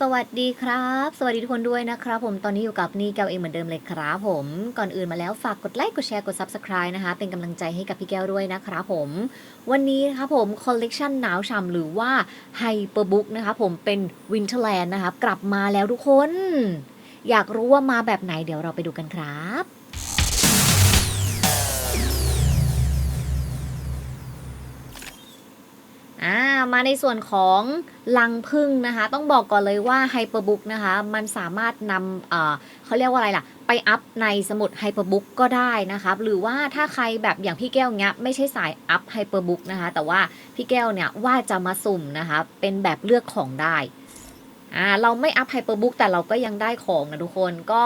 สวัสดีครับ สวัสดีทุกคนด้วยนะครับ ผมตอนนี้อยู่กับนี่แก้วเองเหมือนเดิมเลยครับผมก่อนอื่นมาแล้วฝากกดไลค์กดแชร์กด Subscribe นะคะ เป็นกำลังใจให้กับพี่แก้วด้วยนะครับผม วันนี้นะครับผมคอลเลกชันหนาวฉ่ำหรือว่าไฮเปอร์บุ๊กนะคะผมเป็นวินเทอร์แลนะครับกลับมาแล้วทุกคน อยากรู้ว่ามาแบบไหนเดี๋ยวเราไปดูกันครับ มาในส่วนของลังพึ่งนะคะ ต้องบอกก่อนเลยว่า Hyperbook นะคะ มันสามารถนำเออเขาเรียกว่าอะไรล่ะ ไปอัพในสมุด Hyperbook ก็ได้นะคะหรือว่าถ้าใครแบบอย่างพี่แก้วเนี้ยไม่ใช่สายอัพ Hyperbook นะคะ แต่ว่าพี่แก้วเนี่ยว่าจะมาสุ่มนะคะ เป็นแบบเลือกของได้อ่าเราไม่อัพ Hyperbook แต่เราก็ยังได้ของนะทุกคนก็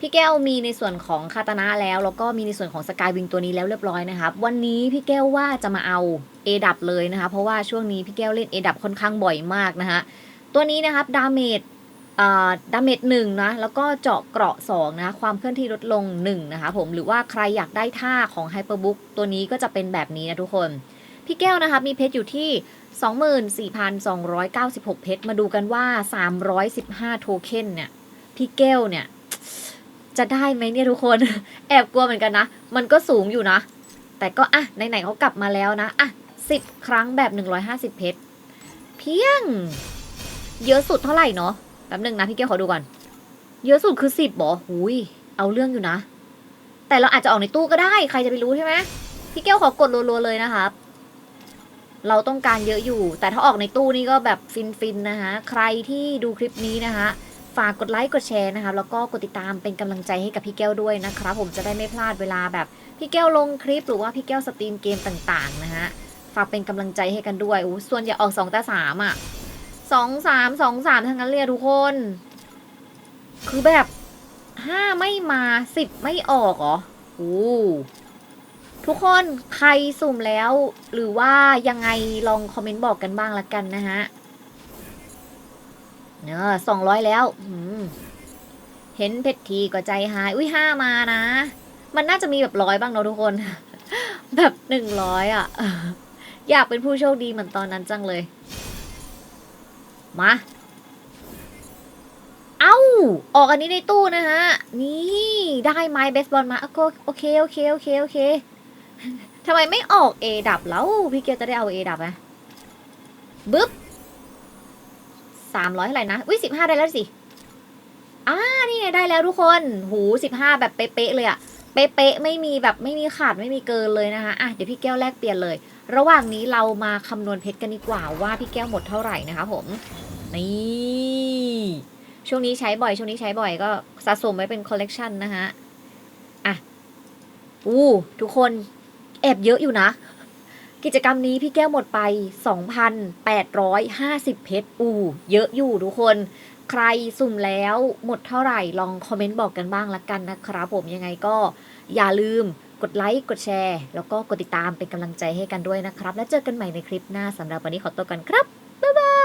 พี่แก้วมีในส่วนของคาตานะแล้ว แล้วก็มีในส่วนของสกายวิงตัวนี้แล้วเรียบร้อยนะครับ วันนี้พี่แก้วว่าจะมาเอาเอดับเลยนะคะ เพราะว่าช่วงนี้พี่แก้วเล่นเอดับค่อนข้างบ่อยมากนะคะตัวนี้นะครับดาเมจดาเมจหนึ่งนะ แล้วก็เจาะเกราะ2นะความเคลื่อนที่ลดลง1นะคะผมหรือว่าใครอยากได้ท่าของไฮเปอร์บุ๊กตัวนี้ก็จะเป็นแบบนี้นะทุกคน พี่แก้วนะคะมีเพชรอยู่ที่ 24,296 เพชร มาดูกันว่า 315 โทเค็นเนี่ยพี่แก้วเนี่ย จะได้ไหมเนี่ยทุกคน แอบกลัวเหมือนกันนะ มันก็สูงอยู่นะ แต่ก็อะไหนๆเขากลับมาแล้วนะ อะสิบครั้งแบบ150เพชร เพียง เยอะสุดเท่าไหร่เนาะแป๊บหนึ่งนะพี่แก้วขอดูก่อน เยอะสุดคือสิบบอหุยเอาเรื่องอยู่นะ แต่เราอาจจะออกในตู้ก็ได้ ใครจะไปรู้ใช่ไหมพี่แก้วขอกดรัวๆเลยนะครับเราต้องการเยอะอยู่ แต่ถ้าออกในตู้นี่ก็แบบฟินๆนะคะ ใครที่ดูคลิปนี้นะคะ ฝากกดไลค์กดแชร์นะคะแล้วก็กดติดตามเป็นกำลังใจให้กับพี่แก้วด้วยนะครับผมจะได้ไม่พลาดเวลาแบบพี่แก้วลงคลิปหรือว่าพี่แก้วสตรีมเกมต่างๆนะฮะฝากเป็นกำลังใจให้กันด้วยอู้ส่วนอย่าออกสองต่สามอะสองสามสองสามทั้งนั้นเลยทุกคน คือแบบห้าไม่มาสิบไม่ออกเหรอโอ้ทุกคนใครสุ่มแล้ว หรือว่ายังไงลองคอมเมนต์บอกกันบ้างละกันนะฮะ เนอะสองร้อยแล้ว เห็นเพชรทีก็ใจหาย อุ้ยห้ามานะ มันน่าจะมีแบบร้อยบ้างเนาะทุกคน แบบหนึ่งร้อยอะ อยากเป็นผู้โชคดีเหมือนตอนนั้นจังเลย มา เอ้า ออกอันนี้ในตู้นะฮะ นี่ได้ไม้เบสบอลมาอะก็โอเคโอเคโอเคโอเคทำไมไม่ออก A ดับแล้ว พี่เกียวจะได้เอา A ดับไหมบึ๊บ สามร้อยเท่าไหร่นะ อุ้ยสิบห้าได้แล้วสิ อ่า นี่ไงได้แล้วทุกคน หูสิบห้าแบบเป๊ะๆเลยอะเป๊ะๆไม่มีแบบไม่มีขาดไม่มีเกินเลยนะคะ อะเดี๋ยวพี่แก้วแลกเปลี่ยนเลย ระหว่างนี้เรามาคำนวณเพชรกันดีกว่าว่าพี่แก้วหมดเท่าไหร่นะคะผม นี่ ช่วงนี้ใช้บ่อย ช่วงนี้ใช้บ่อยก็สะสมไว้เป็นคอลเลกชันนะคะอะ อู้ ทุกคนแอบเยอะอยู่นะ กิจกรรมนี้พี่แก้วหมดไป 2,850 เพชร อู้เยอะอยู่ทุกคน ใครสุ่มแล้วหมดเท่าไหร่ลองคอมเมนต์บอกกันบ้างละกันนะครับผมยังไงก็อย่าลืมกดไลค์ กดแชร์ แล้วก็กดติดตามเป็นกำลังใจให้กันด้วยนะครับ แล้วเจอกันใหม่ในคลิปหน้าสำหรับวันนี้ขอตัวกันครับ บ๊ายบาย